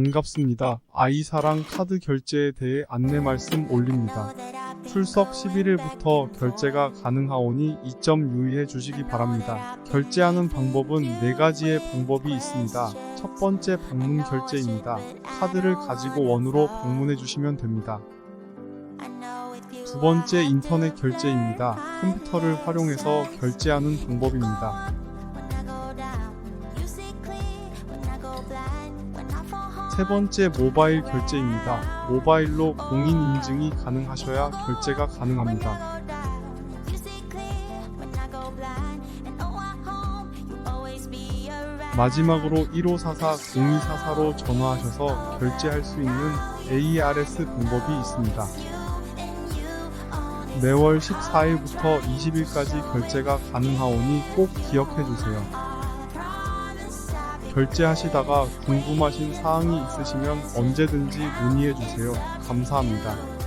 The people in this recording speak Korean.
반갑습니다. 아이사랑 카드 결제에 대해 안내 말씀 올립니다. 출석 11일부터 결제가 가능하오니 이 점 유의해 주시기 바랍니다. 결제하는 방법은 네 가지의 방법이 있습니다. 첫 번째 방문 결제입니다. 카드를 가지고 원으로 방문해 주시면 됩니다. 두 번째 인터넷 결제입니다. 컴퓨터를 활용해서 결제하는 방법입니다. 세 번째 모바일 결제입니다. 모바일로 공인 인증이 가능하셔야 결제가 가능합니다. 마지막으로 1544-0244로 전화하셔서 결제할 수 있는 ARS 방법이 있습니다. 매월 14일부터 20일까지 결제가 가능하오니 꼭 기억해 주세요. 결제하시다가 궁금하신 사항이 있으시면 언제든지 문의해 주세요. 감사합니다.